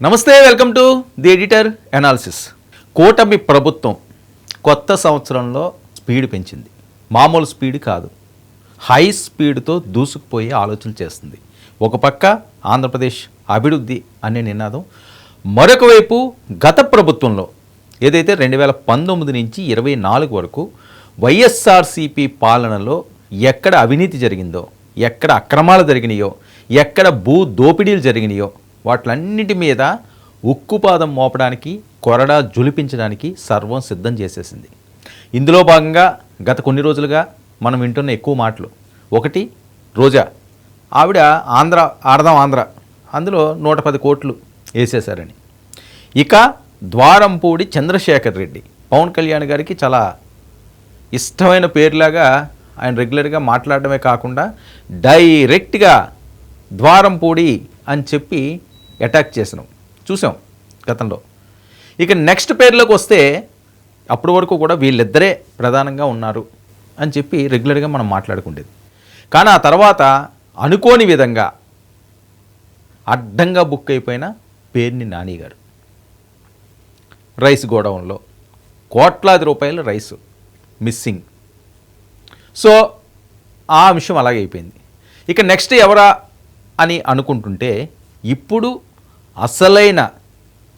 నమస్తే welcome to the editor analysis. కూటమి ప్రభుత్వం కొత్త సంవత్సరంలో స్పీడ్ పెంచింది. మామూలు స్పీడ్ కాదు. హై స్పీడ్తో దూసుకుపోయే ఆలోచన చేస్తుంది. ఒక పక్క ఆంధ్రప్రదేశ్ అభివృద్ధి అనే నినాదం మరొక వైపు గత ప్రభుత్వంలో ఏదైతే రెండు వేల పంతొమ్మిది నుంచి ఇరవై నాలుగు వరకు వైఎస్ఆర్సీపీ పాలనలో ఎక్కడ అవినీతి జరిగిందో ఎక్కడ అక్రమాలు జరిగినాయో ఎక్కడ భూ దోపిడీలు జరిగినాయో వాటిలన్నిటి మీద ఉక్కుపాదం మోపడానికి కొరడా జులిపించడానికి సర్వం సిద్ధం చేసేసింది. ఇందులో భాగంగా గత కొన్ని రోజులుగా మనం వింటున్న ఎక్కువ మాటలు. ఒకటి రోజా. ఆవిడ ఆంధ్ర ఆడదాం ఆంధ్ర. అందులో నూట పది కోట్లు వేసేశారని. ఇక ద్వారంపూడి చంద్రశేఖర్ రెడ్డి. పవన్ కళ్యాణ్ గారికి చాలా ఇష్టమైన పేరులాగా ఆయన రెగ్యులర్గా మాట్లాడడమే కాకుండా డైరెక్ట్గా ద్వారంపూడి అని చెప్పి అటాక్ చేసినాం. చూసాం గతంలో. ఇక నెక్స్ట్ పేర్లోకి వస్తే అప్పటి వరకు కూడా వీళ్ళిద్దరే ప్రధానంగా ఉన్నారు అని చెప్పి రెగ్యులర్గా మనం మాట్లాడుకుండేది. కానీ ఆ తర్వాత అనుకోని విధంగా అడ్డంగా బుక్ అయిపోయిన పేర్ని నాని గారు. రైస్ గోడౌన్లో కోట్లాది రూపాయల రైస్ మిస్సింగ్ సో ఆ అంశం అలాగే అయిపోయింది. ఇక నెక్స్ట్ ఎవరా అని అనుకుంటుంటే ఇప్పుడు అసలైన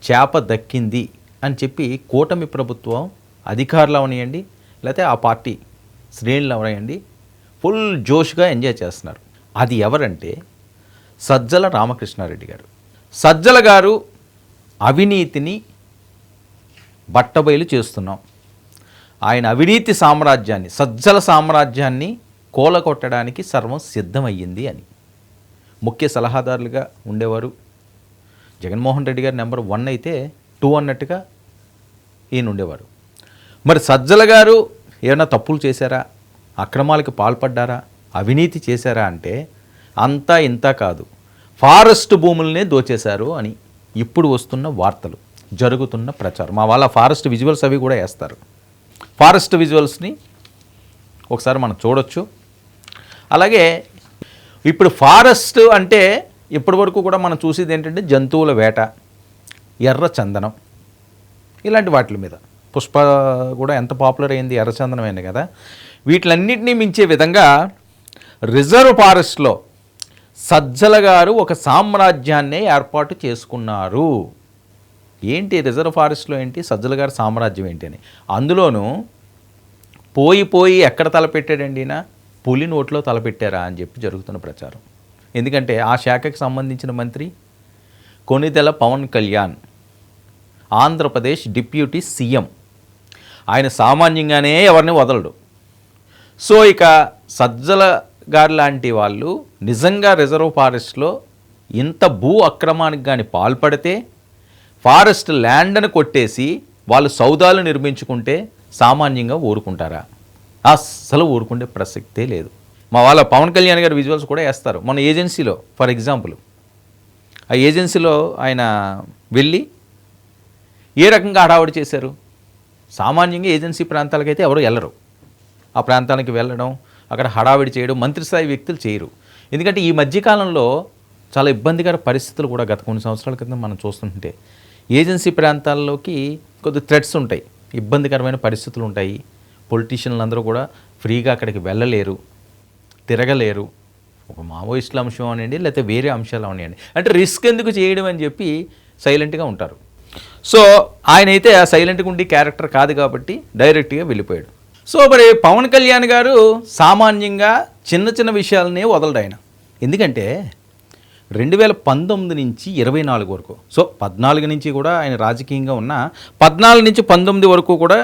చేప దక్కింది అని చెప్పి కూటమి ప్రభుత్వం అధికారులు అవనియండి లేకపోతే ఆ పార్టీ శ్రేణులు అవనియండి ఫుల్ జోష్గా ఎంజాయ్ చేస్తున్నారు. అది ఎవరంటే సజ్జల రామకృష్ణారెడ్డి గారు. సజ్జల గారు అవినీతిని బట్టబయలు చేస్తున్నాం. ఆయన అవినీతి సామ్రాజ్యాన్ని సజ్జల సామ్రాజ్యాన్ని కూలగొట్టడానికి సర్వం సిద్ధమయ్యింది అని. ముఖ్య సలహాదారులుగా ఉండేవారు జగన్మోహన్ రెడ్డి గారు నెంబర్ వన్ అయితే టూ అన్నట్టుగా ఈయన ఉండేవారు. మరి సజ్జల గారు ఏమైనా తప్పులు చేశారా? అక్రమాలకు పాల్పడ్డారా? అవినీతి చేశారా అంటే అంతా ఇంత కాదు. ఫారెస్ట్ భూములనే దోచేశారు అని ఇప్పుడు వస్తున్న వార్తలు జరుగుతున్న ప్రచారం. మా వాళ్ళ ఫారెస్ట్ విజువల్స్ అవి కూడా వేస్తారు. ఫారెస్ట్ విజువల్స్ని ఒకసారి మనం చూడొచ్చు. అలాగే ఇప్పుడు ఫారెస్ట్ అంటే ఇప్పటి వరకు కూడా మనం చూసేది ఏంటంటే జంతువుల వేట ఎర్ర చందనం ఇలాంటి వాటి మీద. పుష్ప కూడా ఎంత పాపులర్ అయింది ఎర్ర చందనం కదా. వీటిలన్నింటినీ మించే విధంగా రిజర్వ్ ఫారెస్ట్లో సజ్జల గారు ఒక సామ్రాజ్యాన్నే ఏర్పాటు చేసుకున్నారు. ఏంటి రిజర్వ్ ఫారెస్ట్లో ఏంటి సజ్జల గారి సామ్రాజ్యం ఏంటి అని. అందులోనూ పోయి పోయి ఎక్కడ తలపెట్టాడండి పులి నోట్లో తలపెట్టారా అని చెప్పి జరుగుతున్న ప్రచారం. ఎందుకంటే ఆ శాఖకు సంబంధించిన మంత్రి కొనిదెల పవన్ కళ్యాణ్ ఆంధ్రప్రదేశ్ డిప్యూటీ సీఎం. ఆయన సామాన్యంగానే ఎవరిని వదలడు. సో ఇక సజ్జల గారు లాంటి వాళ్ళు నిజంగా రిజర్వ్ ఫారెస్ట్లో ఇంత భూ అక్రమానికి కానీ పాల్పడితే ఫారెస్ట్ ల్యాండ్ని కొట్టేసి వాళ్ళు సౌదాలు నిర్మించుకుంటే సామాన్యంగా ఊరుకుంటారా? అస్సలు ఊరుకుంటే ప్రసక్తే లేదు. మా వాళ్ళ పవన్ కళ్యాణ్ గారి విజువల్స్ కూడా వేస్తారు. మన ఏజెన్సీలో ఫర్ ఎగ్జాంపుల్ ఆ ఏజెన్సీలో ఆయన వెళ్ళి ఏ రకంగా హడావుడి చేశారు? సామాన్యంగా ఏజెన్సీ ప్రాంతాలకైతే ఎవరు వెళ్ళరు. ఆ ప్రాంతానికి వెళ్ళడం అక్కడ హడావిడి చేయడం మంత్రి స్థాయి వ్యక్తులు చేయరు. ఎందుకంటే ఈ మధ్యకాలంలో చాలా ఇబ్బందికర పరిస్థితులు కూడా గత కొన్ని సంవత్సరాల క్రితం మనం చూస్తుంటే ఏజెన్సీ ప్రాంతాల్లోకి కొద్ది థ్రెడ్స్ ఉంటాయి. ఇబ్బందికరమైన పరిస్థితులు ఉంటాయి. పొలిటీషియన్లు అందరూ కూడా ఫ్రీగా అక్కడికి వెళ్ళలేరు. తిరగలేరు. ఒక మావోయిస్టుల అంశం అనండి లేకపోతే వేరే అంశాలు అవనివ్వండి. అంటే రిస్క్ ఎందుకు చేయడం అని చెప్పి సైలెంట్గా ఉంటారు. సో ఆయన అయితే ఆ సైలెంట్గా ఉండి క్యారెక్టర్ కాదు కాబట్టి డైరెక్ట్గా వెళ్ళిపోయాడు. సో మరి పవన్ కళ్యాణ్ గారు సామాన్యంగా చిన్న చిన్న విషయాలనే వదలడు ఆయన. ఎందుకంటే రెండు వేల పంతొమ్మిది నుంచి ఇరవై నాలుగు వరకు సో పద్నాలుగు నుంచి కూడా ఆయన రాజకీయంగా ఉన్న పద్నాలుగు నుంచి పంతొమ్మిది వరకు కూడా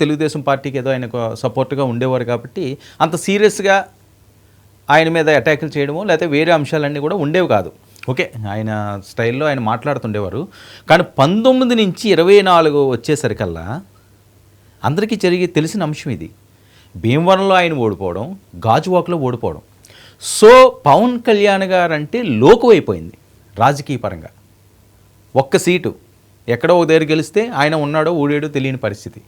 తెలుగుదేశం పార్టీకి ఏదో ఆయనకు సపోర్ట్గా ఉండేవారు కాబట్టి అంత సీరియస్గా ఆయన మీద అటాకులు చేయడము లేకపోతే వేరే అంశాలన్నీ కూడా ఉండేవి కాదు. ఓకే? ఆయన స్టైల్లో ఆయన మాట్లాడుతుండేవారు. కానీ పంతొమ్మిది నుంచి ఇరవై నాలుగు వచ్చేసరికల్లా అందరికీ జరిగి తెలిసిన అంశం ఇది. భీమవరంలో ఆయన ఓడిపోవడం గాజువాక్లో ఓడిపోవడం. సో పవన్ కళ్యాణ్ గారు అంటే లోకువైపోయింది రాజకీయ పరంగా ఒక్క సీటు. ఎక్కడో ఒక దగ్గర గెలిస్తే ఆయన ఉన్నాడో ఊడాడో తెలియని పరిస్థితి.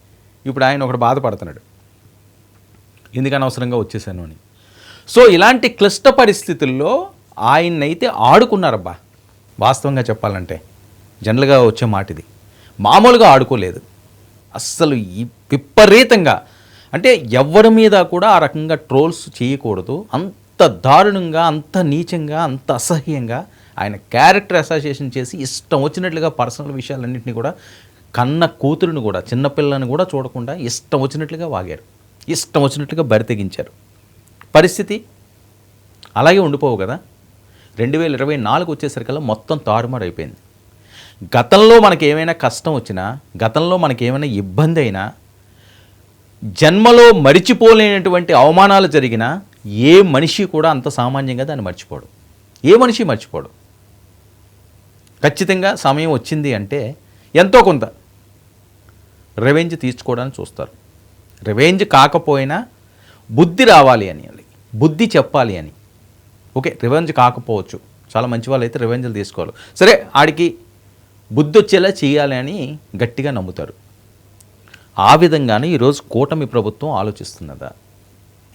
ఇప్పుడు ఆయన ఒకడు బాధపడుతున్నాడు. ఎందుకు అనవసరంగా వచ్చేసాను అని. సో ఇలాంటి క్లిష్ట పరిస్థితుల్లో ఆయన్నైతే ఆడుకున్నారబ్బా. వాస్తవంగా చెప్పాలంటే జనరల్గా వచ్చే మాట ఇది మామూలుగా ఆడుకోలేదు. అస్సలు ఈ విపరీతంగా. అంటే ఎవరి మీద కూడా ఆ రకంగా ట్రోల్స్ చేయకూడదు. అంత దారుణంగా అంత నీచంగా అంత అసహ్యంగా ఆయన క్యారెక్టర్ అసోసియేషన్ చేసి ఇష్టం వచ్చినట్లుగా పర్సనల్ విషయాలన్నింటినీ కూడా కన్న కూతురుని కూడా చిన్నపిల్లని కూడా చూడకుండా ఇష్టం వచ్చినట్లుగా వాగారు. ఇష్టం వచ్చినట్లుగా బరితెగించారు పరిస్థితి అలాగే ఉండిపోవు కదా. రెండు వేల ఇరవై నాలుగు వచ్చేసరికల్లా మొత్తం తారుమారు అయిపోయింది గతంలో మనకి ఏమైనా కష్టం వచ్చినా గతంలో మనకి ఏమైనా ఇబ్బంది అయినా జన్మలో మరిచిపోలేనటువంటి అవమానాలు జరిగినా ఏ మనిషి కూడా అంత సామాన్యంగా దాన్ని మర్చిపోడు. ఏ మనిషి మర్చిపోడు. ఖచ్చితంగా సమయం వచ్చింది అంటే ఎంతో కొంత రెవెంజ్ తీర్చుకోవడానికి చూస్తారు. రెవెంజ్ కాకపోయినా బుద్ధి రావాలి అని అని బుద్ధి చెప్పాలి అని. ఓకే రివెంజ్ కాకపోవచ్చు. చాలా మంచి వాళ్ళు అయితే రివెంజ్లు తీసుకోవాలి. సరే ఆడికి బుద్ధి వచ్చేలా చేయాలి అని గట్టిగా నమ్ముతారు. ఆ విధంగానే ఈరోజు కూటమి ప్రభుత్వం ఆలోచిస్తున్నదా?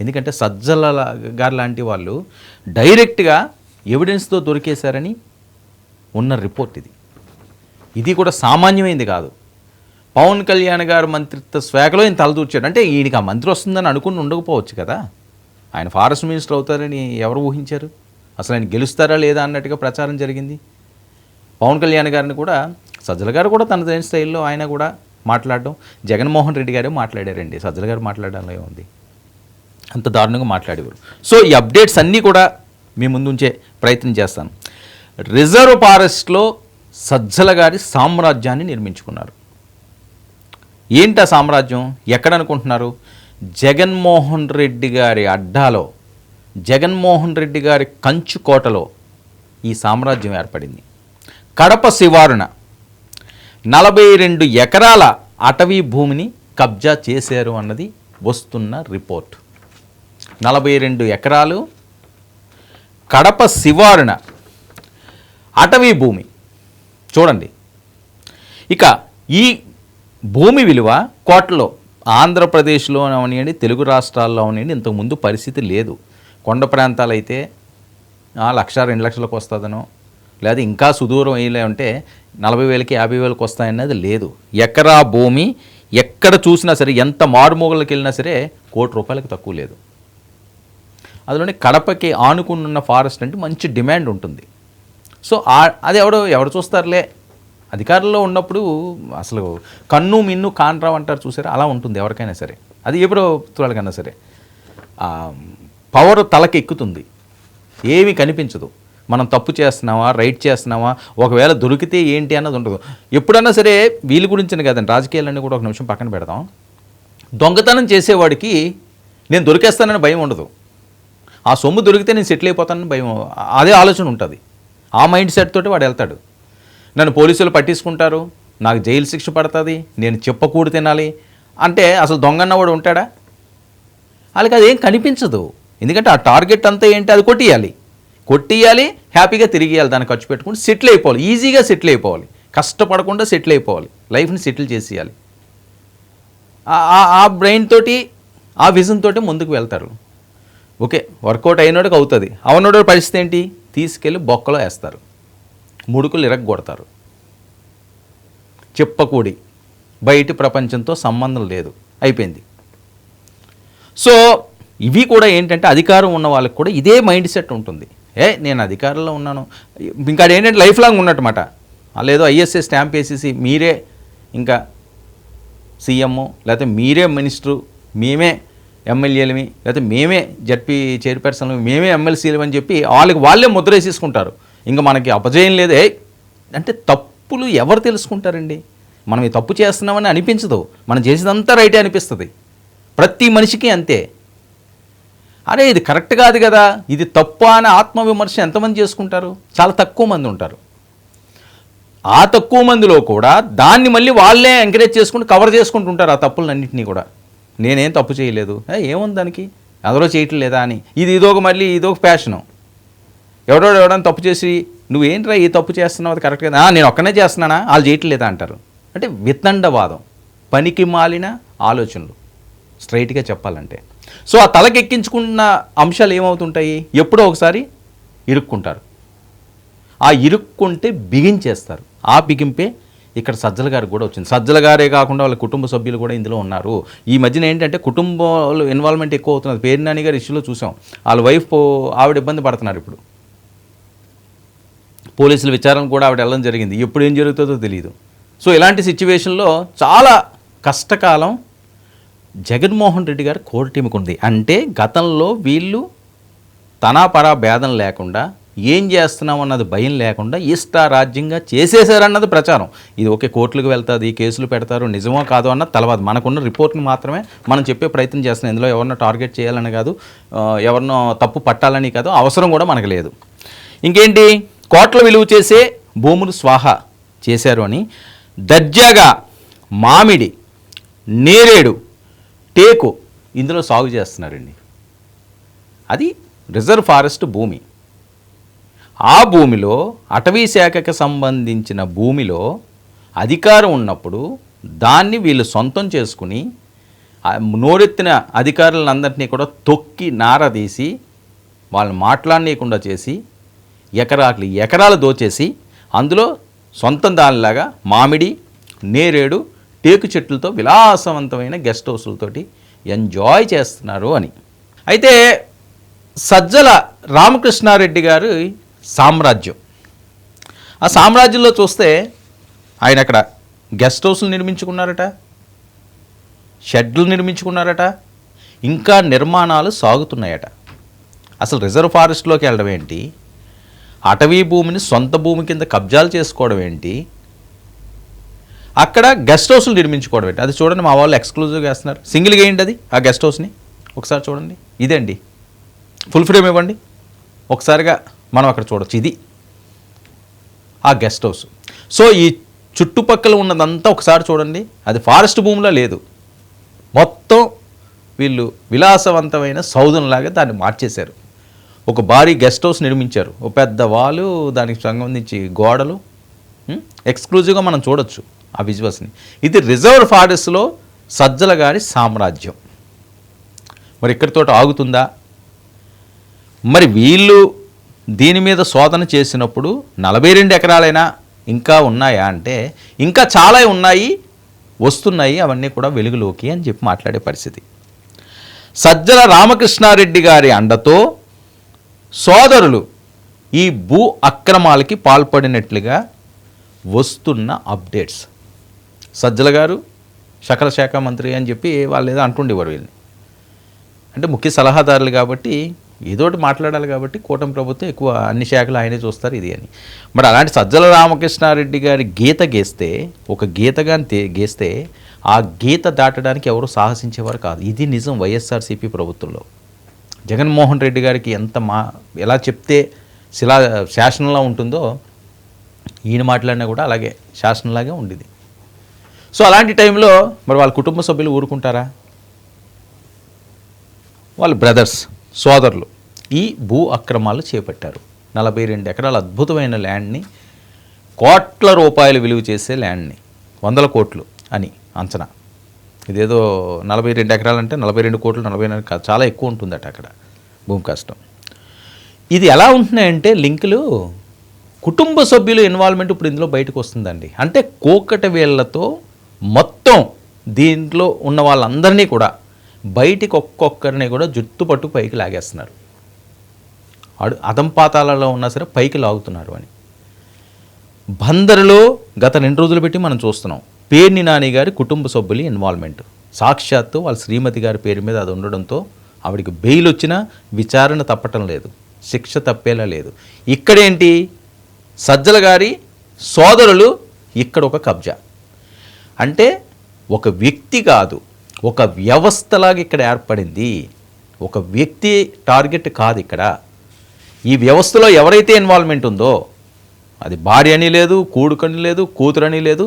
ఎందుకంటే సజ్జల గారు లాంటి వాళ్ళు డైరెక్ట్గా ఎవిడెన్స్తో దొరికేశారని ఉన్న రిపోర్ట్ ఇది. ఇది కూడా సామాన్యమైంది కాదు. పవన్ కళ్యాణ్ గారు మంత్రిత్వ శాఖలో ఈయన తలదూర్చాడు. అంటే ఈయనకి ఆ మంత్రి వస్తుందని అనుకుని ఉండకపోవచ్చు కదా? ఆయన ఫారెస్ట్ మినిస్టర్ అవుతారని ఎవరు ఊహించారు? అసలు ఆయన గెలుస్తారా లేదా అన్నట్టుగా ప్రచారం జరిగింది. పవన్ కళ్యాణ్ గారిని కూడా సజ్జల గారు కూడా తన దేని స్టైల్లో ఆయన కూడా మాట్లాడడం జగన్మోహన్ రెడ్డి గారే మాట్లాడారండి. సజ్జల గారు మాట్లాడడంలో ఉంది అంత దారుణంగా మాట్లాడేవారు. సో ఈ అప్డేట్స్ అన్నీ కూడా మీ ముందు ఉంచే ప్రయత్నం చేస్తాను. రిజర్వ్ ఫారెస్ట్లో సజ్జల గారి సామ్రాజ్యాన్ని నిర్మించుకున్నారు. ఏంటి ఆ సామ్రాజ్యం? ఎక్కడ అనుకుంటున్నారు? జగన్మోహన్ రెడ్డి గారి అడ్డాలో జగన్మోహన్ రెడ్డి గారి కంచుకోటలో ఈ సామ్రాజ్యం ఏర్పడింది. కడప శివారున నలభై రెండు ఎకరాల అటవీ భూమిని కబ్జా చేశారు అన్నది వస్తున్న రిపోర్ట్. నలభై రెండు ఎకరాలు కడప శివారున అటవీ భూమి. చూడండి. ఇక ఈ భూమి విలువ కోటలో ఆంధ్రప్రదేశ్లో అవనివ్వండి తెలుగు రాష్ట్రాల్లో అవనివ్వండి ఇంతకుముందు పరిస్థితి లేదు. కొండ ప్రాంతాలు అయితే లక్ష రెండు లక్షలకు వస్తుందనో లేదా ఇంకా సుదూరం వేయలే ఉంటే నలభై వేలకి యాభై వేలకు వస్తాయన్నది లేదు. ఎకరా భూమి ఎక్కడ చూసినా సరే ఎంత మారుమూగలకు వెళ్ళినా సరే కోటి రూపాయలకు తక్కువ లేదు. అందులోనే కడపకి ఆనుకున్న ఫారెస్ట్ అంటే మంచి డిమాండ్ ఉంటుంది. సో అది ఎవడో ఎవరు చూస్తారులే అధికారంలో ఉన్నప్పుడు అసలు కన్ను మిన్ను కాన్రావు అంటారు చూసారా? అలా ఉంటుంది ఎవరికైనా సరే. అది ఏ ప్రభుత్వాలకైనా సరే. పవర్ తలకి ఎక్కుతుంది. ఏమీ కనిపించదు. మనం తప్పు చేస్తున్నావా రైట్ చేస్తున్నావా ఒకవేళ దొరికితే ఏంటి అన్నది ఉండదు. ఎప్పుడన్నా సరే వీళ్ళ గురించి కదండి రాజకీయాలన్నీ కూడా ఒక నిమిషం పక్కన పెడదాం. దొంగతనం చేసేవాడికి నేను దొరికేస్తానని భయం ఉండదు. ఆ సొమ్ము దొరికితే నేను సెటిల్ అయిపోతానని భయం అదే ఆలోచన ఉంటుంది. ఆ మైండ్ సెట్ తోటి వాడు వెళ్తాడు. నన్ను పోలీసులు పట్టించుకుంటారు నాకు జైలు శిక్ష పడుతుంది నేను చెప్పకూడు తినాలి. అంటే అసలు దొంగన్నవాడు ఉంటాడా? వాళ్ళకి అదేం కనిపించదు. ఎందుకంటే ఆ టార్గెట్ అంతా ఏంటి? అది కొట్టియాలి. కొట్టియాలి హ్యాపీగా తిరిగియాలి దాన్ని ఖర్చు పెట్టుకుని సెటిల్ అయిపోవాలి. ఈజీగా సెటిల్ అయిపోవాలి. కష్టపడకుండా సెటిల్ అయిపోవాలి. లైఫ్ని సెటిల్ చేసేయాలి. ఆ- ఆ బ్రెయిన్ తోటి ఆ విజన్ తోటి ముందుకు వెళ్తారు. ఓకే వర్కౌట్ అయినోడికి అవుతుంది. అవనోడు పరిస్థితి ఏంటి? తీసుకెళ్ళి బొక్కలో వేస్తారు. ముడుకులు ఇరగొడతారు చెప్పకూడి. బయటి ప్రపంచంతో సంబంధం లేదు. అయిపోయింది. సో ఇవి కూడా ఏంటంటే అధికారం ఉన్న వాళ్ళకి కూడా ఇదే మైండ్ సెట్ ఉంటుంది. ఏ నేను అధికారంలో ఉన్నాను. ఇంకా అది ఏంటంటే లైఫ్ లాంగ్ ఉన్నట్టమాట. లేదో ఐఎస్ఏ స్టాంప్ వేసేసి మీరే ఇంకా సీఎం లేకపోతే మీరే మినిస్టరు మేమే ఎమ్మెల్యేలమి లేకపోతే మేమే జడ్పీ చైర్పర్సన్ మేమే ఎమ్మెల్సీలు అని చెప్పి వాళ్ళకి వాళ్ళే ముద్ర వేసేసుకుంటారు. ఇంకా మనకి అపజయం లేదే. అంటే తప్పులు ఎవరు తెలుసుకుంటారండి? మనం ఈ తప్పు చేస్తున్నామని అనిపించదు. మనం చేసేదంతా రైటే అనిపిస్తుంది. ప్రతి మనిషికి అంతే. అరే ఇది కరెక్ట్ కాదు కదా. ఇది తప్పు అని ఆత్మవిమర్శ ఎంతమంది చేసుకుంటారు? చాలా తక్కువ మంది ఉంటారు. ఆ తక్కువ మందిలో కూడా దాన్ని మళ్ళీ వాళ్ళే ఎంకరేజ్ చేసుకుంటూ కవర్ చేసుకుంటుంటారు ఆ తప్పులన్నింటినీ కూడా. నేనేం తప్పు చేయలేదు. ఏముంది దానికి? ఎవరో చేయట్లేదా అని. ఇది ఇదొక మళ్ళీ ఇదొక ఫ్యాషను ఎవడో ఎవడని తప్పు చేసి నువ్వేంట్రా ఈ తప్పు చేస్తున్నావు? అది కరెక్ట్ కదా. నేను ఒక్కనే చేస్తున్నానా? వాళ్ళు చేయట్లేదా అంటారు. అంటే వితండవాదం పనికి మాలిన ఆలోచనలు స్ట్రైట్గా చెప్పాలంటే. సో ఆ తలకెక్కించుకున్న అంశాలు ఏమవుతుంటాయి? ఎప్పుడో ఒకసారి ఇరుక్కుంటారు. ఆ ఇరుక్కుంటే బిగించేస్తారు. ఆ బిగింపే ఇక్కడ సజ్జల గారికి కూడా వచ్చింది. సజ్జల గారే కాకుండా వాళ్ళ కుటుంబ సభ్యులు కూడా ఇందులో ఉన్నారు. ఈ మధ్యన ఏంటంటే కుటుంబాలు ఇన్వాల్వ్మెంట్ ఎక్కువ అవుతున్నది. పేరు నాని గారి ఇష్యూలో చూసాం. వాళ్ళ వైఫ్ ఆవిడ ఇబ్బంది పడుతున్నారు ఇప్పుడు. పోలీసుల విచారణ కూడా ఆవిడ వెళ్ళడం జరిగింది. ఎప్పుడు ఏం జరుగుతుందో తెలియదు సో ఇలాంటి సిచ్యువేషన్లో చాలా కష్టకాలం జగన్మోహన్ రెడ్డి గారు కోర్ టీంకి ఉంది. అంటే గతంలో వీళ్ళు తనాపరా భేదం లేకుండా ఏం చేస్తున్నాం అన్నది భయం లేకుండా ఇష్టారాజ్యంగా చేసేసారన్నది ప్రచారం. ఇది ఓకే కోర్టులకు వెళ్తుంది కేసులు పెడతారు నిజమో కాదో అన్నది తెలవదు. మనకున్న రిపోర్ట్ని మాత్రమే మనం చెప్పే ప్రయత్నం చేస్తున్నాం. ఇందులో ఎవరినో టార్గెట్ చేయాలని కాదు ఎవరినో తప్పు పట్టాలని కాదు అవసరం కూడా మనకు లేదు. ఇంకేంటి? కోట్ల విలువ చేసే భూములు స్వాహ చేశారు అని దర్జాగా మామిడి నేరేడు టేకు ఇందులో సాగు చేస్తున్నారండి. అది రిజర్వ్ ఫారెస్ట్ భూమి. ఆ భూమిలో అటవీ శాఖకి సంబంధించిన భూమిలో అధికారం ఉన్నప్పుడు దాన్ని వీళ్ళు సొంతం చేసుకుని నోరెత్తిన అధికారులందరినీ కూడా తొక్కి నారదీసి వాళ్ళని మాట్లాడనీయకుండా చేసి ఎకరాలు ఎకరాలు దోచేసి అందులో సొంతం దానిలాగా మామిడి నేరేడు టేకు చెట్లతో విలాసవంతమైన గెస్ట్ హౌసులతోటి ఎంజాయ్ చేస్తున్నారు అని. అయితే సజ్జల రామకృష్ణారెడ్డి గారు సామ్రాజ్యం. ఆ సామ్రాజ్యంలో చూస్తే ఆయన అక్కడ గెస్ట్ హౌస్లు నిర్మించుకున్నారట షెడ్లు నిర్మించుకున్నారట ఇంకా నిర్మాణాలు సాగుతున్నాయట. అసలు రిజర్వ్ ఫారెస్ట్లోకి వెళ్ళడం ఏంటి? అటవీ భూమిని సొంత భూమి కింద కబ్జాలు చేసుకోవడం ఏంటి? అక్కడ గెస్ట్ హౌస్లు నిర్మించుకోవడం ఏంటి? అది చూడండి మా వాళ్ళు ఎక్స్క్లూజివ్గా వేస్తున్నారు. సింగిల్గా ఏంటి అది? ఆ గెస్ట్ హౌస్ని? ఒకసారి చూడండి. ఇదండి. ఫుల్ ఫ్రేమ్ ఇవ్వండి. ఒకసారిగా మనం అక్కడ చూడొచ్చు. ఇది ఆ గెస్ట్ హౌస్. సో ఈ చుట్టుపక్కల ఉన్నదంతా ఒకసారి చూడండి. అది ఫారెస్ట్ భూమిలో లేదు. మొత్తం వీళ్ళు విలాసవంతమైన సౌధంలాగా దాన్ని మార్చేశారు. ఒక భారీ గెస్ట్ హౌస్ నిర్మించారు. ఒక పెద్ద వాళ్ళు దానికి సంబంధించి గోడలు ఎక్స్క్లూజివ్గా మనం చూడొచ్చు ఆ విజువల్స్ని ఇది రిజర్వ్ ఫారెస్ట్లో సజ్జల గారి సామ్రాజ్యం. మరి ఇక్కడితో ఆగుతుందా? మరి వీళ్ళు దీని మీద శోధన చేసినప్పుడు నలభై రెండు ఎకరాలైనా ఇంకా ఉన్నాయా అంటే ఇంకా చాలా ఉన్నాయి వస్తున్నాయి అవన్నీ కూడా వెలుగులోకి అని చెప్పి మాట్లాడే పరిస్థితి. సజ్జల రామకృష్ణారెడ్డి గారి అండతో సోదరులు ఈ భూ అక్రమాలకి పాల్పడినట్లుగా వస్తున్న అప్డేట్స్. సజ్జల గారు సకల శాఖ మంత్రి అని చెప్పి వాళ్ళు ఏదో అంటుండేవారు వీళ్ళని. అంటే ముఖ్య సలహాదారులు కాబట్టి ఏదోటి మాట్లాడాలి కాబట్టి కూటమి ప్రభుత్వం ఎక్కువ అన్ని శాఖలు ఆయనే చూస్తారు ఇది అని. మరి అలాంటి సజ్జల రామకృష్ణారెడ్డి గారి గీత గీస్తే ఒక గీతగా గీస్తే ఆ గీత దాటడానికి ఎవరు సాహసించేవారు కాదు. ఇది నిజం వైఎస్ఆర్సీపీ ప్రభుత్వంలో. జగన్మోహన్ రెడ్డి గారికి ఎంత మా ఎలా చెప్తే శిలా శాసనంలా ఉంటుందో ఈయన మాట్లాడినా కూడా అలాగే శాసనంలాగే ఉండేది సో అలాంటి టైంలో మరి వాళ్ళ కుటుంబ సభ్యులు ఊరుకుంటారా? వాళ్ళ బ్రదర్స్ సోదరులు ఈ భూ అక్రమాలు చేపట్టారు. నలభై రెండు ఎకరాల అద్భుతమైన ల్యాండ్ని కోట్ల రూపాయలు విలువ చేసే ల్యాండ్ని వందల కోట్లు అని అంచనా. ఇదేదో నలభై రెండు ఎకరాలంటే నలభై రెండు కోట్లు నలభై రెండు కాదు చాలా ఎక్కువ ఉంటుందట అక్కడ భూమి కష్టం. ఇది ఎలా ఉంటున్నాయంటే లింకులు కుటుంబ సభ్యుల ఇన్వాల్వ్మెంట్ ఇప్పుడు ఇందులో బయటకు వస్తుందండి అంటే కోకట వేళ్ళతో మొత్తం దీంట్లో ఉన్న వాళ్ళందరినీ కూడా బయటికి ఒక్కొక్కరిని కూడా జుట్టు పట్టు పైకి లాగేస్తున్నారు. అడు అదంపాతాలలో ఉన్నా సరే పైకి లాగుతున్నారు అని. బందరులో గత రెండు రోజులు పెట్టి మనం చూస్తున్నాం. పేర్ని నాని గారి కుటుంబ సభ్యుల ఇన్వాల్వ్మెంట్ సాక్షాత్తు వాళ్ళ శ్రీమతి గారి పేరు మీద అది ఉండడంతో ఆవిడకి బెయిల్ వచ్చినా విచారణ తప్పటం లేదు శిక్ష తప్పేలా లేదు. ఇక్కడేంటి? సజ్జల గారి సోదరులు ఇక్కడ ఒక కబ్జా. అంటే ఒక వ్యక్తి కాదు ఒక వ్యవస్థలాగా ఇక్కడ ఏర్పడింది. ఒక వ్యక్తి టార్గెట్ కాదు ఇక్కడ. ఈ వ్యవస్థలో ఎవరైతే ఇన్వాల్వ్మెంట్ ఉందో అది భార్య అని లేదు కూడుకని లేదు కూతురని లేదు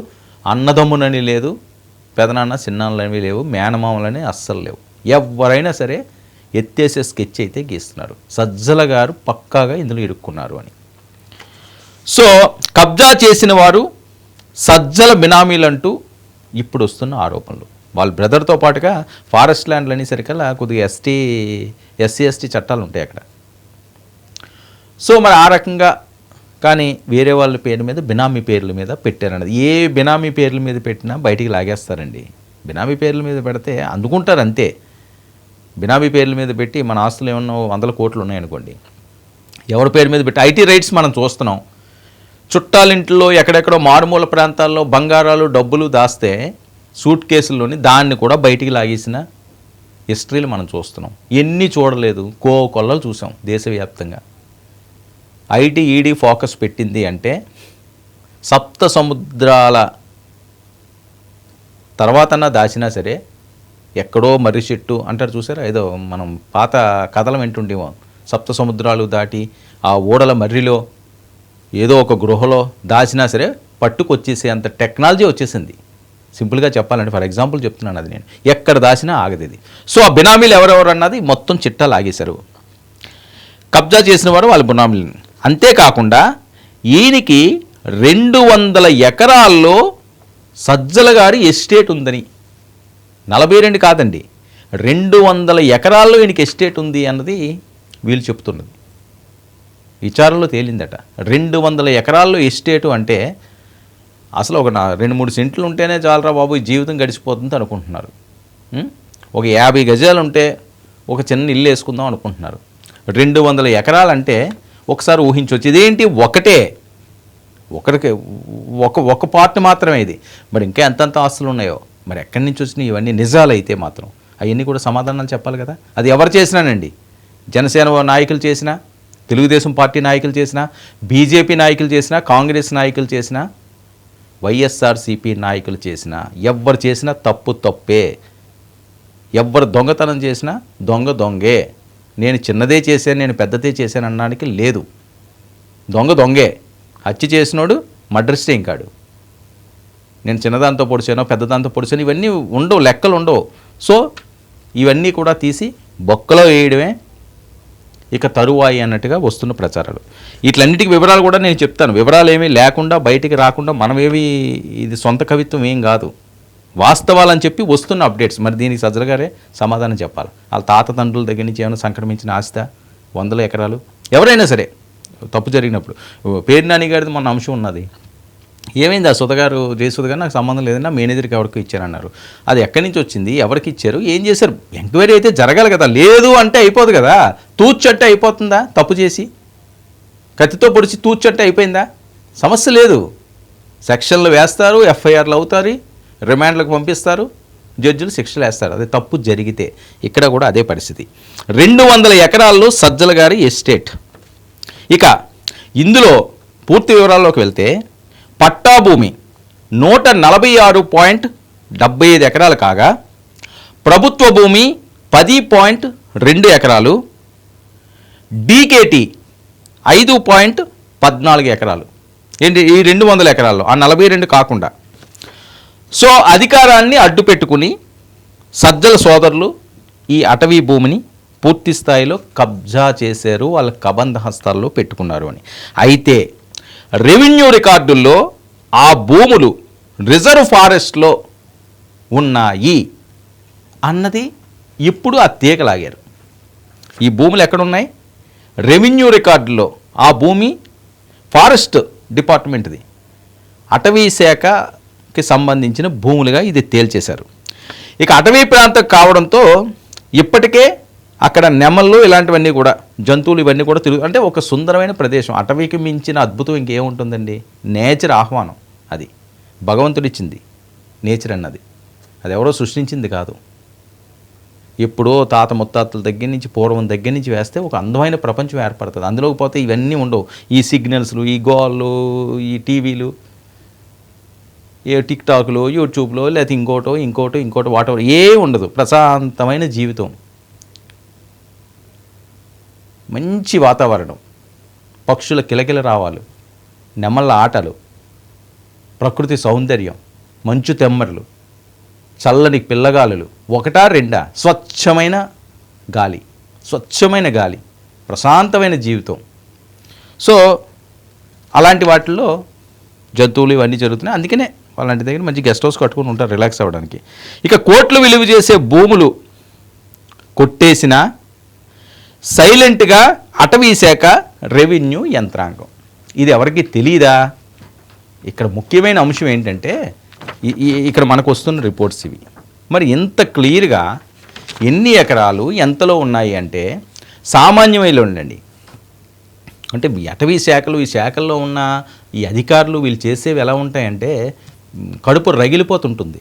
అన్నదమ్మునని లేదు పెదనాన్న చిన్నాన్నలని లేవు మేనమామలని అస్సలు లేవు. ఎవరైనా సరే ఎత్తేసే స్కెచ్ అయితే గీస్తున్నారు. సజ్జల గారు పక్కాగా ఇందులో ఇరుక్కున్నారు అని. సో కబ్జా చేసిన వారు సజ్జల బినామీలంటూ ఇప్పుడు వస్తున్న ఆరోపణలు. వాళ్ళ బ్రదర్తో పాటుగా ఫారెస్ట్ ల్యాండ్లు అనేసరికల్లా కొద్దిగా ఎస్టీ ఎస్సీ ఎస్టీ చట్టాలు ఉంటాయి అక్కడ. సో మరి ఆ రకంగా కానీ వేరే వాళ్ళ పేరు మీద బినామీ పేర్ల మీద పెట్టారన్నది. ఏ బినామీ పేర్ల మీద పెట్టినా బయటికి లాగేస్తారండి. బినామీ పేర్ల మీద పెడితే అందుకుంటారు అంతే. బినామీ పేర్ల మీద పెట్టి మన ఆస్తులు ఏమన్నా వందల కోట్లు ఉన్నాయనుకోండి. ఎవరి పేరు మీద పెట్టి ఐటీ రైట్స్ మనం చూస్తున్నాం. చుట్టాలింట్లో ఎక్కడెక్కడో మారుమూల ప్రాంతాల్లో బంగారాలు డబ్బులు దాస్తే సూట్ కేసుల్లోని దాన్ని కూడా బయటికి లాగేసిన హిస్టరీలు మనం చూస్తున్నాం. ఎన్ని చూడలేదు. కో కొల్లలు చూసాం దేశవ్యాప్తంగా. ఐటీఈడి ఫోకస్ పెట్టింది అంటే సప్త సముద్రాల తర్వాతన్నా దాచినా సరే ఎక్కడో మర్రి చెట్టు అంటారు చూసారా? ఏదో మనం పాత కథలు వింటుండేమో. సప్త సముద్రాలు దాటి ఆ ఓడల మర్రిలో ఏదో ఒక గృహలో దాచినా సరే పట్టుకొచ్చేసే అంత టెక్నాలజీ వచ్చేసింది. సింపుల్గా చెప్పాలంటే ఫర్ ఎగ్జాంపుల్ చెప్తున్నాను అది నేను. ఎక్కడ దాచినా ఆగదు ఇది సో ఆ బినామీలు ఎవరెవరు అన్నది మొత్తం చిట్టా లాగేశారు. కబ్జా చేసిన వారు వాళ్ళ బినామీలు. అంతేకాకుండా ఈయనకి రెండు వందల ఎకరాల్లో సజ్జల గారి ఎస్టేట్ ఉందని. నలభై రెండు కాదండి రెండు వందల ఎకరాల్లో ఈయనకి ఎస్టేట్ ఉంది అన్నది వీళ్ళు చెప్తున్నది. విచారణలో తేలిందట. రెండు వందల ఎకరాల్లో ఎస్టేటు అంటే అసలు ఒక నా- రెండు మూడు సెంట్లు ఉంటేనే చాలరా బాబు ఈ జీవితం గడిచిపోతుంది అనుకుంటున్నారు. ఒక యాభై గజాలు ఉంటే ఒక చిన్న ఇల్లు వేసుకుందాం అనుకుంటున్నారు. రెండు వందల ఎకరాలంటే ఒకసారి ఊహించవచ్చు. ఇదేంటి? ఒకటే. ఒకరికి ఒక ఒక పార్ట్ మాత్రమే ఇది. మరి ఇంకా ఎంతెంత ఆస్తులు ఉన్నాయో? మరి ఎక్కడి నుంచి వచ్చినాయి ఇవన్నీ నిజాలైతే మాత్రం అవన్నీ కూడా సమాధానాలు చెప్పాలి కదా. అది ఎవరు చేసినానండి? జనసేన నాయకులు చేసినా? తెలుగుదేశం పార్టీ నాయకులు చేసినా? బీజేపీ నాయకులు చేసినా? కాంగ్రెస్ నాయకులు చేసినా? వైఎస్ఆర్సీపీ నాయకులు చేసినా? ఎవ్వరు చేసినా తప్పు తప్పే. ఎవ్వరు దొంగతనం చేసినా? దొంగ దొంగే. నేను చిన్నదే చేశాను నేను పెద్దదే చేశాను అనడానికి లేదు. దొంగ దొంగే. హత్య చేసినోడు మడ్రస్టే ఇంకాడు. నేను చిన్నదాంతో పొడిచానో పెద్దదాంతో పొడిచాను ఇవన్నీ ఉండవు లెక్కలు ఉండవు. సో ఇవన్నీ కూడా తీసి బొక్కలో వేయడమే ఇక తరువాయి అన్నట్టుగా వస్తున్న ప్రచారాలు. వీటిలన్నిటికీ వివరాలు కూడా నేను చెప్తాను. వివరాలు ఏమీ లేకుండా బయటికి రాకుండా మనమేవి ఇది సొంత కవిత్వం ఏం కాదు. వాస్తవాలని చెప్పి వస్తున్న అప్డేట్స్. మరి దీనికి సజ్జల గారే సమాధానం చెప్పాలి. వాళ్ళ తాత తండ్రుల దగ్గర నుంచి ఏమైనా సంక్రమించిన ఆస్త వందల ఎకరాలు? ఎవరైనా సరే తప్పు జరిగినప్పుడు. పేరు నాని గారిది మొన్న అంశం ఉన్నది. ఏమైంది ఆ సుధగారు జయసుధ గారు? నాకు సంబంధం లేదన్నా మేనేజర్కి ఎవరికి ఇచ్చారన్నారు. అది ఎక్కడి నుంచి వచ్చింది? ఎవరికి ఇచ్చారు? ఏం చేశారు? ఎంక్వైరీ అయితే జరగాలి కదా. లేదు అంటే అయిపోదు కదా. తూచట్టే అయిపోతుందా తప్పు చేసి? కత్తితో పొడిచి తూచట్టే అయిపోయిందా? సమస్య లేదు. సెక్షన్లు వేస్తారు ఎఫ్ఐఆర్లు అవుతారు. రిమాండ్లకు పంపిస్తారు జడ్జిలు శిక్షలు వేస్తారు. అదే తప్పు జరిగితే ఇక్కడ కూడా అదే పరిస్థితి. రెండు వందల ఎకరాల్లో సజ్జల గారి ఎస్టేట్. ఇక ఇందులో పూర్తి వివరాల్లోకి వెళ్తే పట్టా భూమి నూట నలభై ఆరు పాయింట్ డెబ్బై ఐదు ఎకరాలు కాగా ప్రభుత్వ భూమి పది పాయింట్ రెండు ఎకరాలు డీకేటీ ఐదు పాయింట్ పద్నాలుగు ఎకరాలు. ఏంటి ఈ రెండు వందల ఎకరాల్లో? ఆ నలభై రెండు కాకుండా. సో అధికారాన్ని అడ్డు పెట్టుకుని సజ్జల సోదరులు ఈ అటవీ భూమిని పూర్తి స్థాయిలో కబ్జా చేశారు వాళ్ళ కబంధ హస్తాల్లో పెట్టుకున్నారు అని. అయితే రెవెన్యూ రికార్డుల్లో ఆ భూములు రిజర్వ్ ఫారెస్ట్లో ఉన్నాయి అన్నది ఇప్పుడు ఆ తీగ లాగారు ఈ భూములు ఎక్కడున్నాయి? రెవెన్యూ రికార్డులో ఆ భూమి ఫారెస్ట్ డిపార్ట్మెంట్ది. అటవీ శాఖ కి సంబంధించిన భూములుగా ఇది తేల్చేశారు. ఇక అటవీ ప్రాంతం కావడంతో ఇప్పటికే అక్కడ నెమళ్ళు ఇలాంటివన్నీ కూడా జంతువులు ఇవన్నీ కూడా తిరుగు అంటే ఒక సుందరమైన ప్రదేశం. అటవీకి మించిన అద్భుతం ఇంకేముంటుందండి? నేచర్ ఆహ్వానం అది. భగవంతుడిచ్చింది నేచర్ అన్నది. అది ఎవరో సృష్టించింది కాదు. ఎప్పుడో తాత ముత్తాతల దగ్గర నుంచి పూర్వం దగ్గర నుంచి వేస్తే ఒక అందమైన ప్రపంచం ఏర్పడుతుంది. అందులోకి పోతే ఇవన్నీ ఉండవు. ఈ సిగ్నల్స్లు ఈ గోళ్ళు ఈ టీవీలు ఏ టిక్టాక్లో యూట్యూబ్లో లేకపోతే ఇంకోటో ఇంకోటో ఇంకోటో వాటెవర్ ఏ ఉండదు. ప్రశాంతమైన జీవితం. మంచి వాతావరణం. పక్షుల కిలకిల రావాలు. నెమళ్ళ ఆటలు. ప్రకృతి సౌందర్యం. మంచు తెమ్మరలు. చల్లని పిల్లగాలులు. ఒకటా రెండా? స్వచ్ఛమైన గాలి. స్వచ్ఛమైన గాలి. ప్రశాంతమైన జీవితం. సో అలాంటి వాటిల్లో జంతువులు ఇవన్నీ జరుగుతున్నాయి. అందుకనే అలాంటి దగ్గర మంచి గెస్ట్ హౌస్ కట్టుకుని ఉంటారు రిలాక్స్ అవ్వడానికి. ఇక కోట్లు విలువ చేసే భూములు కొట్టేసిన సైలెంట్గా అటవీ శాఖ రెవెన్యూ యంత్రాంగం. ఇది ఎవరికి తెలియదా ఇక్కడ ముఖ్యమైన అంశం ఏంటంటే ఇక్కడ మనకు వస్తున్న రిపోర్ట్స్ ఇవి. మరి ఇంత క్లియర్గా ఎన్ని ఎకరాలు ఎంతలో ఉన్నాయి అంటే సామాన్యమైలో ఉండండి. అంటే అటవీ శాఖలు ఈ శాఖల్లో ఉన్న ఈ అధికారులు వీళ్ళు చేసేవి ఎలా ఉంటాయంటే కడుపు రగిలిపోతుంటుంది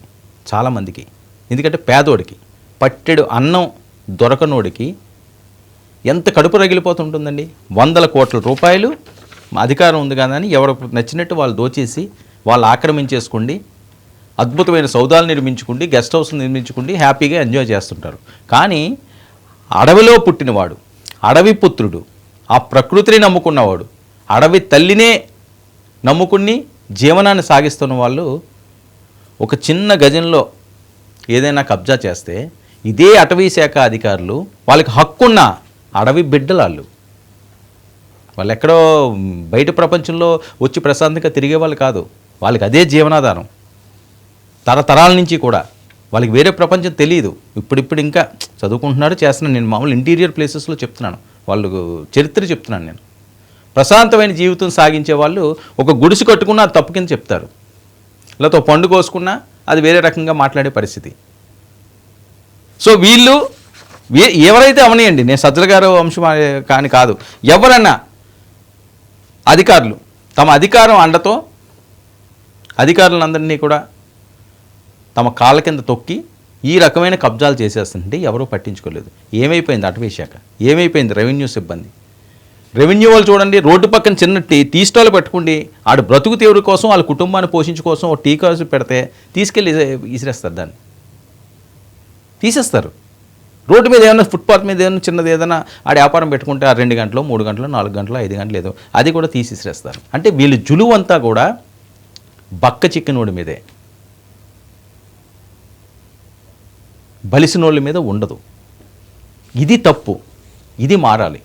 చాలామందికి. ఎందుకంటే పేదోడికి. పట్టెడు అన్నం దొరకనోడికి ఎంత కడుపు రగిలిపోతుంటుందండి? వందల కోట్ల రూపాయలు అధికారం ఉంది కానీ ఎవరు నచ్చినట్టు వాళ్ళు దోచేసి వాళ్ళు ఆక్రమించేసుకోండి అద్భుతమైన సౌదాలు నిర్మించుకుండి గెస్ట్ హౌస్ నిర్మించుకుండి హ్యాపీగా ఎంజాయ్ చేస్తుంటారు. కానీ అడవిలో పుట్టినవాడు అడవి పుత్రుడు ఆ ప్రకృతిని నమ్ముకున్నవాడు అడవి తల్లినే నమ్ముకుని జీవనాన్ని సాగిస్తున్న వాళ్ళు ఒక చిన్న గజంలో ఏదైనా కబ్జా చేస్తే ఇదే అటవీ శాఖ అధికారులు వాళ్ళకి హక్కున్న అడవి బిడ్డలాళ్ళు. వాళ్ళు వాళ్ళు ఎక్కడో బయట ప్రపంచంలో వచ్చి ప్రశాంతంగా తిరిగే వాళ్ళు కాదు. వాళ్ళకి అదే జీవనాధారం. తరతరాల నుంచి కూడా. వాళ్ళకి వేరే ప్రపంచం తెలియదు ఇప్పుడిప్పుడు ఇంకా చదువుకుంటున్నారు చేస్తున్నాను నేను మామూలు ఇంటీరియర్ ప్లేసెస్లో చెప్తున్నాను. వాళ్ళకు చరిత్ర చెప్తున్నాను నేను. ప్రశాంతమైన జీవితం సాగించే వాళ్ళు ఒక గుడిసె కట్టుకున్నా అది తప్పు కింద చెప్తారు. లేకపోతే పండు కోసుకున్నా అది వేరే రకంగా మాట్లాడే పరిస్థితి. సో వీళ్ళు ఎవరైతే అవనీయండి నేను సజ్జల గారు వంశం అనే- కానీ కాదు ఎవరన్నా అధికారులు తమ అధికారం అండతో అధికారులందరినీ కూడా తమ కాళ్ళ కింద తొక్కి ఈ రకమైన కబ్జాలు చేసేస్తుంటే ఎవరూ పట్టించుకోలేదు. ఏమైపోయింది అటవీ శాఖ? ఏమైపోయింది రెవెన్యూ సిబ్బంది? రెవెన్యూ వాళ్ళు చూడండి రోడ్డు పక్కన చిన్న టీ టీ స్టాల్ పెట్టుకుండి ఆడు బ్రతుకు తీవ్ర కోసం వాళ్ళ కుటుంబాన్ని పోషించు కోసం ఒక టీ కాసు పెడితే తీసుకెళ్ళి విసిరేస్తారు దాన్ని. తీసేస్తారు. రోడ్డు మీద ఏమైనా ఫుట్పాత్ మీద ఏమైనా చిన్నది ఏదైనా ఆడ వ్యాపారం పెట్టుకుంటే ఆ రెండు గంటలు మూడు గంటలు నాలుగు గంటలు ఐదు గంటలు ఏదో అది కూడా తీసిసిరేస్తారు. అంటే వీళ్ళు జులువు అంతా కూడా బక్క చిక్కినోడి మీదే. బలిసినోళ్ళ మీద ఉండదు. ఇది తప్పు. ఇది మారాలి.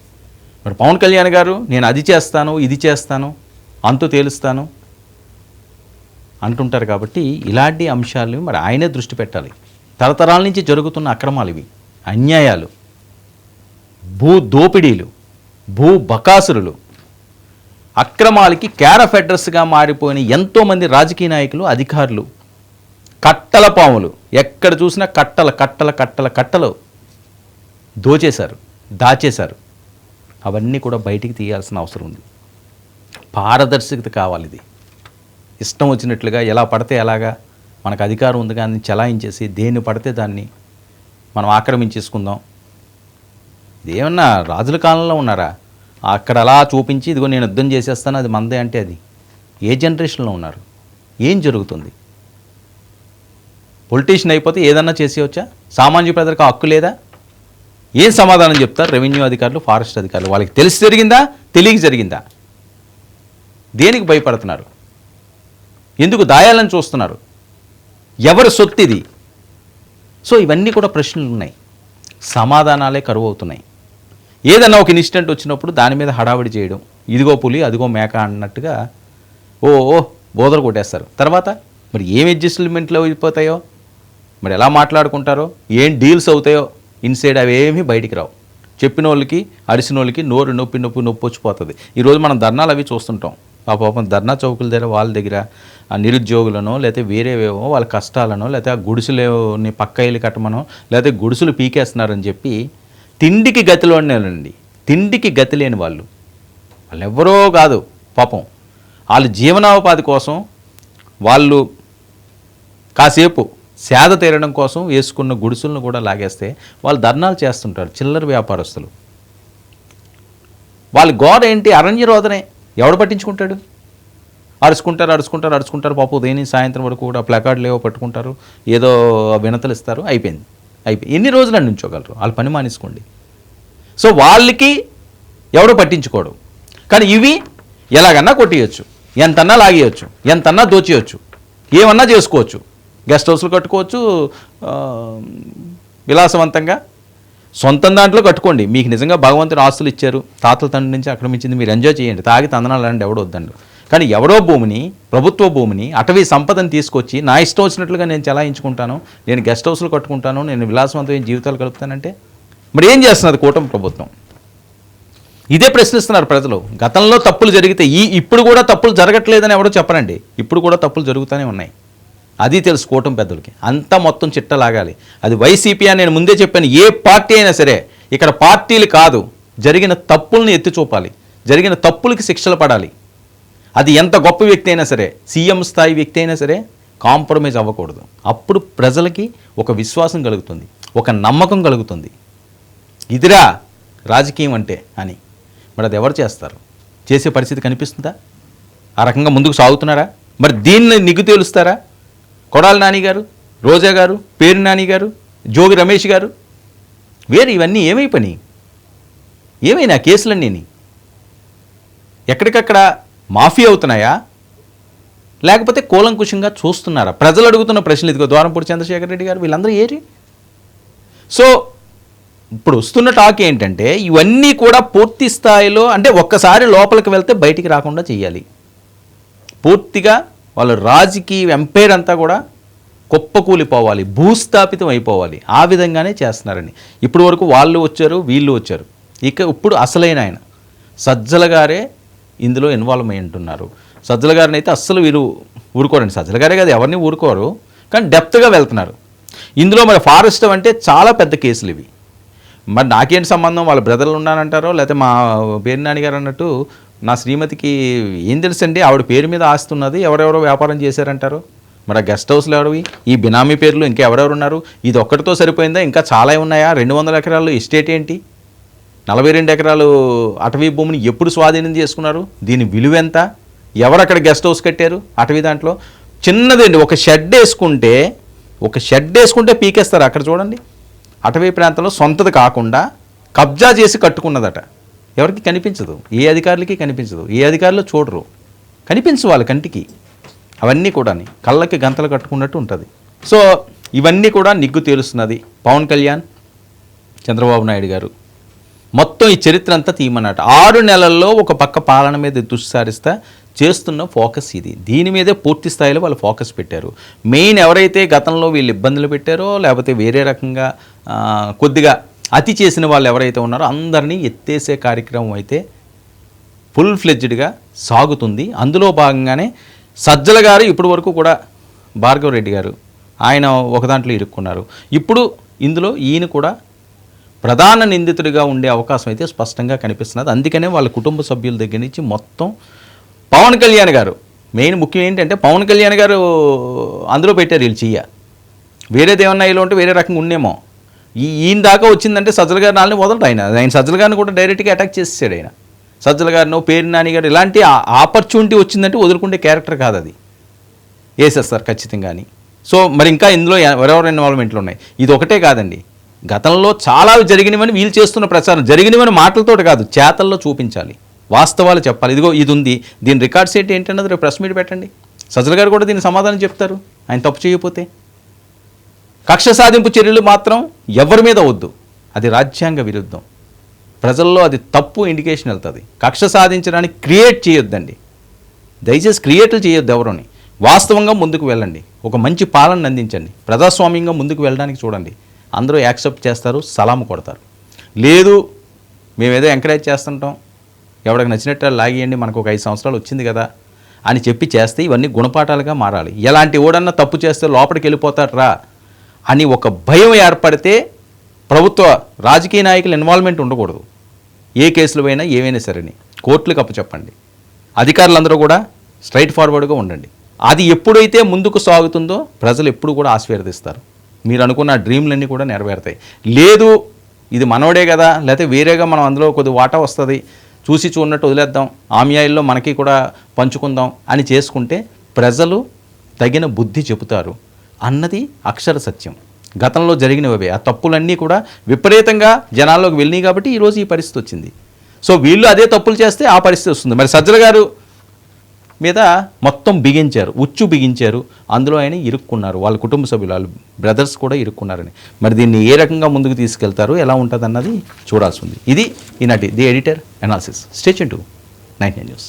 మరి పవన్ కళ్యాణ్ గారు నేను అది చేస్తాను ఇది చేస్తాను అంతు తేలుస్తాను అంటుంటారు కాబట్టి ఇలాంటి అంశాలు మరి ఆయనే దృష్టి పెట్టాలి. తరతరాల నుంచి జరుగుతున్న అక్రమాలు ఇవి అన్యాయాలు భూ దోపిడీలు భూ బకాసురులు. అక్రమాలకి క్యారఫ్ అడ్రస్గా మారిపోయిన ఎంతోమంది రాజకీయ నాయకులు అధికారులు కట్టల పాములు. ఎక్కడ చూసినా కట్టల కట్టల కట్టల కట్టలు దోచేశారు దాచేశారు. అవన్నీ కూడా బయటికి తీయాల్సిన అవసరం ఉంది. పారదర్శకత కావాలి ఇది. ఇష్టం వచ్చినట్లుగా ఎలా పడితే ఎలాగా మనకు అధికారం ఉంది కానీ చలాయించేసి దేన్ని పడితే దాన్ని మనం ఆక్రమించేసుకుందాం. ఇది ఏమన్నా రాజుల కాలంలో ఉన్నారా? అక్కడ అలా చూపించి ఇదిగో నేను యుద్ధం చేసేస్తాను అది మందే అంటే అది. ఏ జనరేషన్లో ఉన్నారు? ఏం జరుగుతుంది? పొలిటీషియన్ అయిపోతే ఏదన్నా చేసేయవచ్చా సామాన్య ప్రజలకు హక్కు లేదా? ఏం సమాధానం చెప్తారు? రెవెన్యూ అధికారులు ఫారెస్ట్ అధికారులు. వాళ్ళకి తెలిసి జరిగిందా? తెలియక జరిగిందా? దేనికి భయపడుతున్నారు? ఎందుకు దాయాలని చూస్తున్నారు? ఎవరి సొత్తు ఇది? సో ఇవన్నీ కూడా ప్రశ్నలు ఉన్నాయి. సమాధానాలే కరువు అవుతున్నాయి ఏదన్నా ఒక ఇన్సిడెంట్ వచ్చినప్పుడు దాని మీద హడావిడి చేయడం ఇదిగో పులి అదిగో మేక అన్నట్టుగా ఓ ఓ బోదలు కొట్టేస్తారు. తర్వాత మరి ఏం అడ్జస్ట్మెంట్లు అయిపోతాయో? మరి ఎలా మాట్లాడుకుంటారో? ఏం డీల్స్ అవుతాయో? ఇన్సైడ్ అవి ఏమీ బయటికి రావు. చెప్పిన వాళ్ళకి అరిసిన వాళ్ళకి నోరు నొప్పి నొప్పి నొప్పి వచ్చిపోతుంది. ఈరోజు మనం ధర్నాలు అవి చూస్తుంటాం. ఆ పాపం ధర్నా చౌకుల దగ్గర వాళ్ళ దగ్గర ఆ నిరుద్యోగులనో లేకపోతే వేరేవేవో వాళ్ళ కష్టాలనో లేకపోతే ఆ గుడిసెలని పక్క ఇల్లు కట్టమనో లేకపోతే గుడిసెలు పీకేస్తున్నారని చెప్పి తిండికి గతిలోనేనండి తిండికి గతి లేని వాళ్ళు. వాళ్ళు ఎవరో కాదు పాపం. వాళ్ళు జీవనోపాధి కోసం వాళ్ళు కాసేపు సేద తీరడం కోసం వేసుకున్న గుడిసెలను కూడా లాగేస్తే వాళ్ళు ధర్నాలు చేస్తుంటారు చిల్లర వ్యాపారస్తులు. వాళ్ళ గోడ ఏంటి? అరణ్య రోదనే. ఎవడు పట్టించుకుంటాడు? అరుచుకుంటారు అరుచుకుంటారు అరుచుకుంటారు. పాపం దేని సాయంత్రం వరకు కూడా ప్లకార్డులు ఏవో పట్టుకుంటారు. ఏదో వినతలు ఇస్తారు. అయిపోయింది. అయిపోయి ఎన్ని రోజులు నుంచోగలరు. వాళ్ళ పని మానేసుకోండి. సో వాళ్ళకి ఎవడు పట్టించుకోడు. కానీ ఇవి ఎలాగన్నా కొట్టేయచ్చు. ఎంతన్నా లాగేయచ్చు. ఎంతన్నా దోచేయచ్చు. ఏమన్నా చేసుకోవచ్చు. గెస్ట్ హౌస్లు కట్టుకోవచ్చు విలాసవంతంగా. సొంతం దాంట్లో కట్టుకోండి. మీకు నిజంగా భగవంతుడు ఆస్తులు ఇచ్చారు. తాతల తండ్రి నుంచి ఆక్రమించింది మీరు ఎంజాయ్ చేయండి. తాగి తందనాలు అంటే ఎవడో వద్దండి. కానీ ఎవరో భూమిని ప్రభుత్వ భూమిని అటవీ సంపదను తీసుకొచ్చి నా ఇష్టం వచ్చినట్లుగా నేను చలాయించుకుంటాను నేను గెస్ట్ హౌస్లు కట్టుకుంటాను నేను విలాసవంతమైన జీవితాలు గడుపుతానంటే మరి ఏం చేస్తున్నది కూటమి ప్రభుత్వం? ఇదే ప్రశ్నిస్తున్నారు ప్రజలు. గతంలో తప్పులు జరిగితే ఈ ఇప్పుడు కూడా తప్పులు జరగట్లేదని ఎవరో చెప్పరండి. ఇప్పుడు కూడా తప్పులు జరుగుతూనే ఉన్నాయి. అది తెలుసుకోవటం పెద్దలకి. అంతా మొత్తం చిట్ట లాగాలి అది వైసీపీ అని నేను ముందే చెప్పాను ఏ పార్టీ అయినా సరే ఇక్కడ పార్టీలు కాదు జరిగిన తప్పుల్ని ఎత్తి చూపాలి. జరిగిన తప్పులకి శిక్షలు పడాలి. అది ఎంత గొప్ప వ్యక్తి అయినా సరే సీఎం స్థాయి వ్యక్తి అయినా సరే కాంప్రమైజ్ అవ్వకూడదు. అప్పుడు ప్రజలకి ఒక విశ్వాసం కలుగుతుంది ఒక నమ్మకం కలుగుతుంది. ఇదిరా రాజకీయం అంటే అని. మరి అది ఎవరు చేస్తారు? చేసే పరిస్థితి కనిపిస్తుందా? ఆ రకంగా ముందుకు సాగుతున్నారా? మరి దీన్ని నిగ్గు తేలుస్తారా? కొడాలి నాని గారు రోజా గారు పేరు నాని గారు జోగి రమేష్ గారు. వేరు ఇవన్నీ ఏమైపోయినాయి ఏమైనా కేసులన్నీ ఎక్కడికక్కడ మాఫీ అవుతున్నాయా? లేకపోతే కూలంకుషంగా చూస్తున్నారా? ప్రజలు అడుగుతున్న ప్రశ్నలు ఇదిగో ద్వారంపూడి చంద్రశేఖర్ రెడ్డి గారు వీళ్ళందరూ ఏరి? సో ఇప్పుడు వస్తున్న టాక్ ఏంటంటే ఇవన్నీ కూడా పూర్తి స్థాయిలో అంటే ఒక్కసారి లోపలికి వెళ్తే బయటికి రాకుండా చేయాలి పూర్తిగా వాళ్ళ రాజకీయ ఎంపైర్ అంతా కూడా కుప్పకూలిపోవాలి భూస్థాపితం అయిపోవాలి. ఆ విధంగానే చేస్తున్నారని ఇప్పుడు వరకు వాళ్ళు వచ్చారు వీళ్ళు వచ్చారు. ఇక ఇప్పుడు అసలైన ఆయన. సజ్జల గారే ఇందులో ఇన్వాల్వ్ అయి ఉంటున్నారు. సజ్జల గారిని అయితే అస్సలు వీరు ఊరుకోరండి. సజ్జల గారే కదా ఎవరిని ఊరుకోరు. కానీ డెప్త్గా వెళ్తున్నారు. ఇందులో మరి ఫారెస్ట్ అంటే చాలా పెద్ద కేసులు ఇవి. మరి నాకేంటి సంబంధం? వాళ్ళ బ్రదర్లు ఉన్నానంటారో? లేకపోతే మా పేరు నాన్నగారు అన్నట్టు నా శ్రీమతికి ఏం తెలుసండి? ఆవిడ పేరు మీద ఆస్తి ఉన్నది ఎవరెవరో వ్యాపారం చేశారంటారు? మరి ఆ గెస్ట్ హౌస్లు ఎవరివి? ఈ బినామీ పేర్లు ఇంకా ఎవరెవరు ఉన్నారు? ఇది ఒక్కటితో సరిపోయిందా? ఇంకా చాలా ఉన్నాయా? రెండు వందల ఎకరాలు ఎస్టేట్ ఏంటి? నలభై రెండు ఎకరాలు అటవీ భూమిని ఎప్పుడు స్వాధీనం చేసుకున్నారు? దీని విలువ ఎంత? ఎవరు అక్కడ గెస్ట్ హౌస్ కట్టారు అటవీ దాంట్లో? చిన్నదండి ఒక షెడ్ వేసుకుంటే ఒక షెడ్ వేసుకుంటే పీకేస్తారు అక్కడ చూడండి. అటవీ ప్రాంతంలో సొంతది కాకుండా కబ్జా చేసి కట్టుకున్నదట. ఎవరికి కనిపించదు? ఏ అధికారులకి కనిపించదు? ఏ అధికారులు చూడరు. కనిపించు వాళ్ళ కంటికి. అవన్నీ కూడా కళ్ళకి గంతలు కట్టుకున్నట్టు ఉంటుంది. సో ఇవన్నీ కూడా నిగ్గు తేలుస్తున్నది పవన్ కళ్యాణ్ చంద్రబాబు నాయుడు గారు. మొత్తం ఈ చరిత్ర అంతా తీయమన్నమాట. ఆరు నెలల్లో ఒక పక్క పాలన మీద దుస్సారిస్తా చేస్తున్న ఫోకస్ ఇది. దీని మీదే పూర్తి స్థాయిలో వాళ్ళు ఫోకస్ పెట్టారు. మెయిన్ ఎవరైతే గతంలో వీళ్ళు ఇబ్బందులు పెట్టారో లేకపోతే వేరే రకంగా కొద్దిగా అతి చేసిన వాళ్ళు ఎవరైతే ఉన్నారో అందరినీ ఎత్తేసే కార్యక్రమం అయితే ఫుల్ ఫ్లెడ్జ్డ్గా సాగుతుంది. అందులో భాగంగానే సజ్జల గారు ఇప్పటి వరకు కూడా భార్గవరెడ్డి గారు ఆయన ఒక దాంట్లో ఇరుక్కున్నారు. ఇప్పుడు ఇందులో ఈయన కూడా ప్రధాన నిందితుడిగా ఉండే అవకాశం అయితే స్పష్టంగా కనిపిస్తున్నది. అందుకనే వాళ్ళ కుటుంబ సభ్యుల దగ్గర నుంచి మొత్తం పవన్ కళ్యాణ్ గారు మెయిన్ ముఖ్యం ఏంటంటే పవన్ కళ్యాణ్ గారు అందులో పెట్టారు వీళ్ళు చెయ్య. వేరే దేవన్నాయిలో ఇలా ఉంటే వేరే రకంగా ఉండేమో ఈ ఈయన దాకా వచ్చిందంటే సజ్జల గారి నాళ్ళని వదలడు ఆయన. ఆయన సజ్జల గారిని కూడా డైరెక్ట్గా అటాక్ చేసేసాడు ఆయన. సజ్జల గారినో పేరు నాని గారు ఇలాంటి ఆపర్చునిటీ వచ్చిందంటే వదులుకుంటే క్యారెక్టర్ కాదు అది. వేసేస్తారు ఖచ్చితంగా అని. సో మరి ఇంకా ఇందులో ఎవరెవరు ఇన్వాల్వ్మెంట్లు ఉన్నాయి? ఇది ఒకటే కాదండి. గతంలో చాలా జరిగినవని వీళ్ళు చేస్తున్న ప్రచారం జరిగినవని మాటలతోటి కాదు చేతల్లో చూపించాలి. వాస్తవాలు చెప్పాలి. ఇదిగో ఇది ఉంది దీని రికార్డ్స్ ఏంటి ఏంటన్నది రేపు ప్రెస్ మీట్ పెట్టండి. సజ్జల గారు కూడా దీన్ని సమాధానం చెప్తారు. ఆయన తప్పు చేయకపోతే. కక్ష సాధింపు చర్యలు మాత్రం ఎవరి మీద వద్దు. అది రాజ్యాంగ విరుద్ధం. ప్రజల్లో అది తప్పు ఇండికేషన్ వెళ్తుంది. కక్ష సాధించడానికి క్రియేట్ చేయొద్దండి. దయచేసి క్రియేట్లు చేయొద్దు ఎవరని. వాస్తవంగా ముందుకు వెళ్ళండి. ఒక మంచి పాలన అందించండి. ప్రజాస్వామ్యంగా ముందుకు వెళ్ళడానికి చూడండి. అందరూ యాక్సెప్ట్ చేస్తారు సలాము కొడతారు. లేదు మేమేదో ఎంకరేజ్ చేస్తుంటాం. ఎవరికి నచ్చినట్టు లాగేయండి మనకు ఒక ఐదు సంవత్సరాలు వచ్చింది కదా అని చెప్పి చేస్తే ఇవన్నీ గుణపాఠాలుగా మారాలి. ఎలాంటి ఓడన్నా తప్పు చేస్తే లోపలికి వెళ్ళిపోతారా అని ఒక భయం ఏర్పడితే ప్రభుత్వ రాజకీయ నాయకుల ఇన్వాల్వ్మెంట్ ఉండకూడదు. ఏ కేసులు అయినా ఏవైనా సరేని కోర్టులకు అప్పచెప్పండి అధికారులందరూ కూడా స్ట్రైట్ ఫార్వర్డ్గా ఉండండి. అది ఎప్పుడైతే ముందుకు సాగుతుందో ప్రజలు ఎప్పుడు కూడా ఆశీర్వదిస్తారు. మీరు అనుకున్న డ్రీమ్లన్నీ కూడా నెరవేరుతాయి. లేదు ఇది మనోడే కదా లేకపోతే వేరేగా మనం అందులో కొద్ది వాటా వస్తుంది చూసి చూడనట్టు వదిలేద్దాం ఆమ్యాయిల్లో మనకి కూడా పంచుకుందాం అని చేసుకుంటే ప్రజలు తగిన బుద్ధి చెబుతారు. అన్నది అక్షర సత్యం. గతంలో జరిగినవే. ఆ తప్పులన్నీ కూడా విపరీతంగా జనాల్లోకి వెళ్ళినాయి కాబట్టి ఈరోజు ఈ పరిస్థితి వచ్చింది. సో వీళ్ళు అదే తప్పులు చేస్తే ఆ పరిస్థితి వస్తుంది. మరి సజ్జల గారు మీద మొత్తం బిగించారు. ఉచ్చు బిగించారు. అందులో ఆయన ఇరుక్కున్నారు. వాళ్ళ కుటుంబ సభ్యులు వాళ్ళ బ్రదర్స్ కూడా ఇరుక్కున్నారని. మరి దీన్ని ఏ రకంగా ముందుకు తీసుకెళ్తారు? ఎలా ఉంటుంది అన్నది చూడాల్సి ఉంది. ఇది ఈనాటి the editor analysis. Station two nine news.